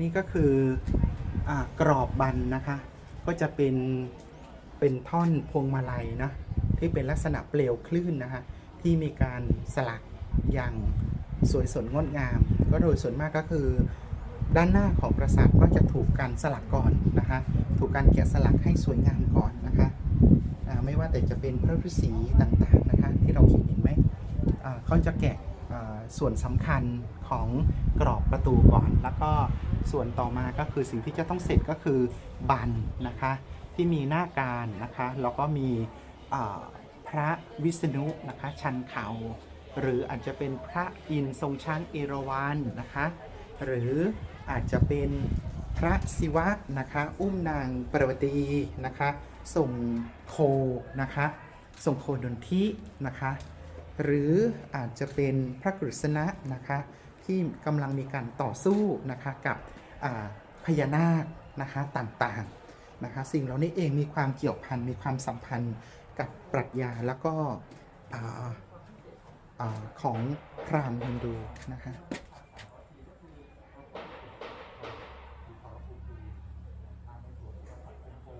นี่ก็คืออกรอบบันนะคะ ก็จะเป็นเป็นท่อนพวงมาลัยนะที่เป็นลักษณะเปลวคลื่นนะคะที่มีการสลักอย่างสวยสดงดงาม ก็โดยส่วนมากก็คือ ด้านหน้าของปราสาทก็จะถูกการสลักก่อนนะคะถูกการแกะสลักให้สวยงามก่อนนะคะไม่ว่าแต่จะเป็นพระฤาษีต่างๆนะคะที่เราเห็นเห็นไหมเขาจะแกะส่วนสำคัญของกรอบประตูก่อน แล้วก็ ส่วนต่อมาก็คือสิ่งที่จะต้องเสร็จก็คือบันนะคะที่มีหน้าการนะคะแล้วก็มีพระวิษณุนะคะชันเขาหรืออาจจะเป็นพระอินทรงช้างเอราวัณนะคะหรืออาจจะเป็นพระศิวะนะคะอุ้มนางปรวตีนะคะส่งโคนะคะส่งโคดนทินะคะหรืออาจจะเป็นพระกฤษณะนะคะ ที่กำลังมีการต่อสู้นะคะกับพญานาคนะคะต่างๆนะคะสิ่งเหล่านี้เองมีความเกี่ยวพันมีความสัมพันธ์กับปรัชญาแล้วก็ออของพราหมณ์ฮินดูนะคะ